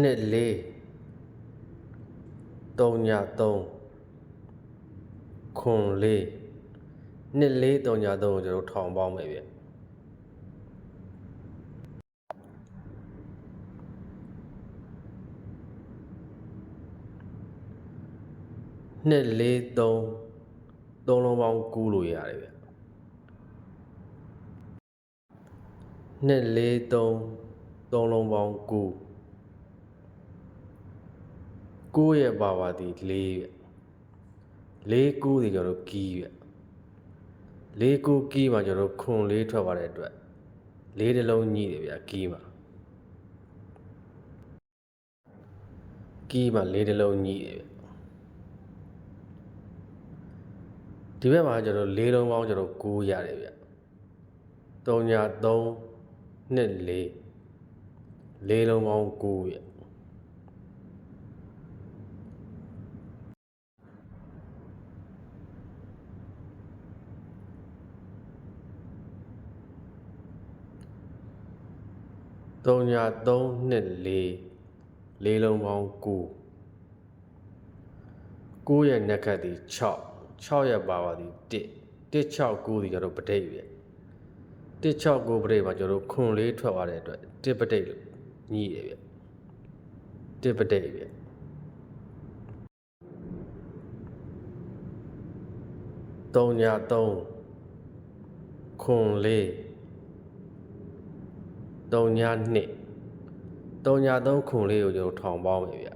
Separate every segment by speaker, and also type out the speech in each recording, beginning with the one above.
Speaker 1: နှစ်လေးသုံးညသုံးခွန်လေးနှစ်လေးသုံးညသုံးကိုကျွန်တော်တို့ထောင်ပေါင်းမယ်ဗျနှစ်လေးသုံးသုံးလုံးပေါင်းကူးလို့ရတယ်ဗျနှစ်လေးသုံးသုံးလုံးပေါင်းကူး ကိုယ့်ရဲ့ပါဝါဒီလေးဗျလေးကူးဒီကျွန်တော်တို့ကီးဗျလေးကူးကီးမှာကျွန်တော်တို့ခွန်လေးထွက်သွားတဲ့အတွက်လေးတစ်လုံးညှိတယ်ဗျကီးမှာကီးမှာလေးတစ်လုံးညှိတယ်ဗျဒီဘက်မှာကျွန်တော်လေးလုံးပေါင်းကျွန်တော်ကူးရတယ်ဗျ3ည3နှစ်လေးလေးလုံးပေါင်းကူးဗျ 3ည3နှစ်လေးလေးလုံးပေါင်း9 9ရဲ့နက်ခတ်ဒီ6 6ရဲ့ပါပါဒီ1 1 6 9ဒီကျတော့ပဋိပဲ1 6 9ပဋိမှာကျတော့ခွန်လေးထွက်သွားတဲ့အတွက်1ပဋိလို့ညှိတယ်ဗျ1ပဋိဗျ3ည3ခွန်လေး 3ည2 3ည3ခွန်လေးကိုကျွန်တော်ထောင်ပေါင်းမယ်ဗျ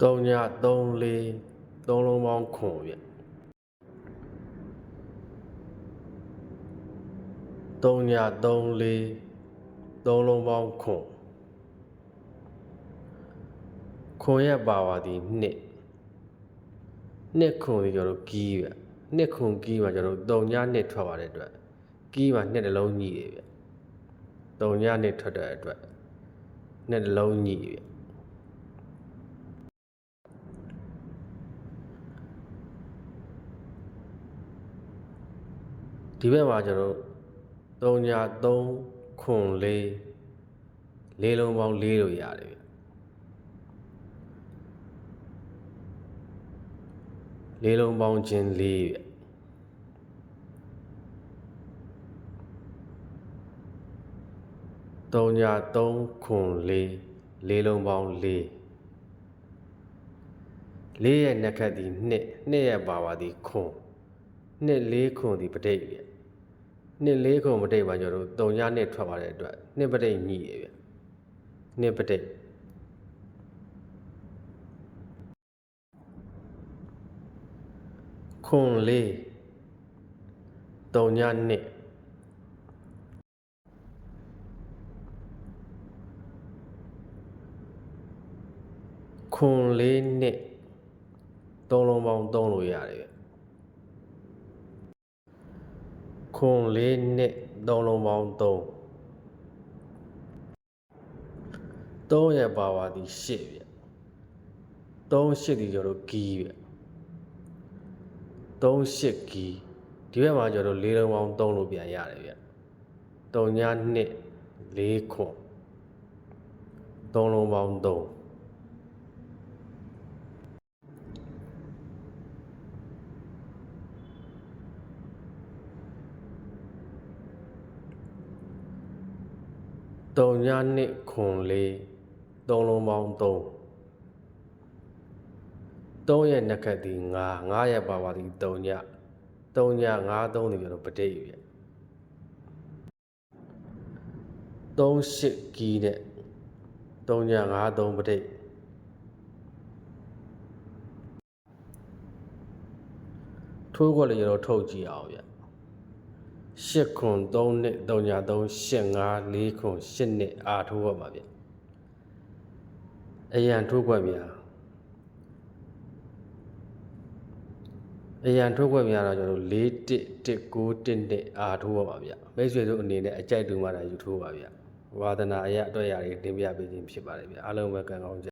Speaker 1: 3ည3လေး3လုံးပေါင်းခွန်ဗျ3ည3လေး3လုံးပေါင်းခွန်ခွန်ရဲ့ပါဝါဒီ2 နှစ်ခွန်ဒီကျွန်တော်တို့ကီးဗျနှစ်ခွန်ကီးမှာကျွန်တော်တို့3ညနှစ်ထွက်သွားတဲ့အတွက်ကီးမှာနှစ်တစ်လုံးညှိတယ်ဗျ3ညနှစ်ထွက်တဲ့အတွက်နှစ်တစ်လုံးညှိဗျဒီဘက်မှာကျွန်တော်3ည3ခွန်4လေးလုံးပေါင်း4လို့ရတယ်ဗျ လေးလုံးပေါင်းခြင်း4ဗျ3ည3ခွန်4လေးလုံးပေါင်း4လေးရဲ့နက်ခတ်ဒီနှစ်နှစ်ရဲ့ပါဝါဒီခွန်နှစ်လေးခွန်ဒီပဋိဗျနှစ်လေးခွန်ပဋိမှာကျွန်တော်တို့3ညနှစ်ထွက်သွားတဲ့အတွက်နှစ်ပဋိညှိရဗျနှစ်ပဋိ ခွန်လေးတုံညနှစ်ခွန်လေးနှစ်သုံးလုံးပေါင်းသုံးလို့ရတယ်ခွန်လေးနှစ်သုံးလုံးပေါင်းသုံးသုံးရဲ့ပါဝါဒီရှစ်ပြသုံးရှစ်ဒီကျတော့ဂီးပြ 38ဂီဒီဘက်မှာကျတော့၄လုံးပေါင်း3လို့ပြန်ရတယ်ဗျ3ည2 4ခွန်3လုံးပေါင်း33ည2ခွန်4 3လုံးပေါင်း3 3ရဲ့နက်ခတ်ဒီ9 9ရဲ့ပါဝါဒီ3ည3ည9 3ဒီကျတော့ပဋိဗျ3 8ကီးနဲ့3ည9 3ပဋိထိုးခွက်လေးတော့ထုတ်ကြည့်အောင်ဗျ8ခွန်3နှစ်3ည3 8 5 4ခွန်8နှစ်အာထိုးခွက်ပါဗျအရန်ထိုးခွက်များ အရန်ထုတ်ခွက်များတော့ကျွန်တော်တို့4 1 1 9 1နှစ်အာထိုးပါဗျမိတ်ဆွေတို့အနေနဲ့အကြိုက်တူမှတာယူထိုးပါဗျဝါသနာအရာအတွက်ရာတွေတင်ပြပေးခြင်းဖြစ်ပါတယ်ဗျအားလုံးပဲကံကောင်းကြ